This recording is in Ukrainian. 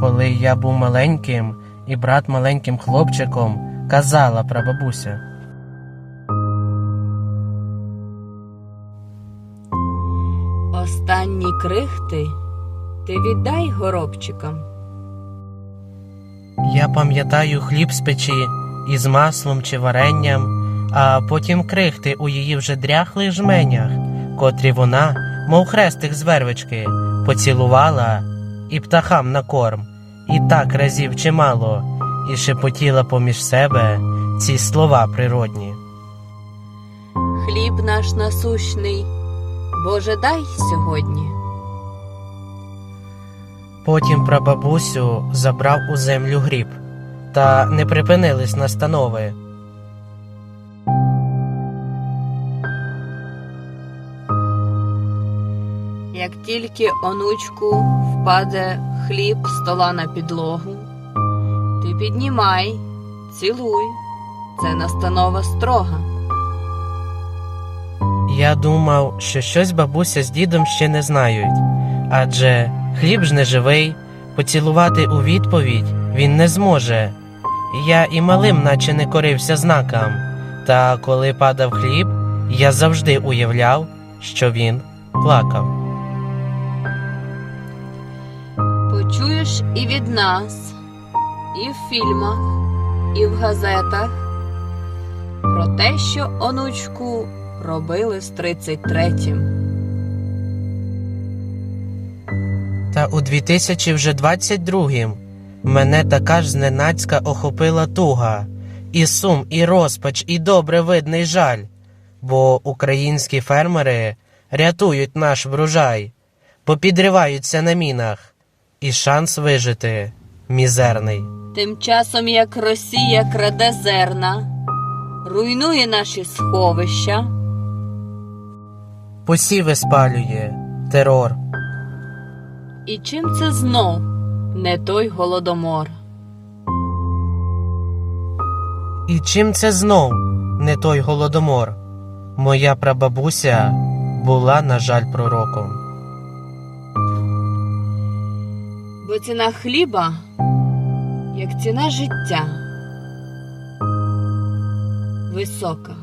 Коли я був маленьким, і брат маленьким хлопчиком, казала прабабуся. Останні крихти ти віддай горобчикам. Я пам'ятаю хліб з печі із маслом чи варенням, а потім крихти у її вже дряхлих жменях, котрі вона, мов хрестик з вервички, поцілувала і птахам на корм, і так разів чимало, і шепотіла поміж себе ці слова природні. Хліб наш насущний, Боже, дай сьогодні. Потім прабабусю забрав у землю гріб, та не припинились настанови. Як тільки онучку впаде хліб стола на підлогу, ти піднімай, цілуй, це настанова строга. Я думав, що щось бабуся з дідом ще не знають, адже хліб ж не живий, поцілувати у відповідь він не зможе. Я і малим наче не корився знакам, та коли падав хліб, я завжди уявляв, що він плакав. Почуєш і від нас, і в фільмах, і в газетах про те, що онучку робили з 33-м. Та у 2022-м мене така ж зненацька охопила туга, і сум, і розпач, і добре видний жаль, бо українські фермери рятують наш врожай, бо підриваються на мінах, і шанс вижити мізерний. Тим часом як Росія краде зерна, руйнує наші сховища, Посіви спалює терор. і чим це знов не той голодомор? І чим це знов не той голодомор? Моя прабабуся була, на жаль, пророком. Бо ціна хліба, як ціна життя, висока.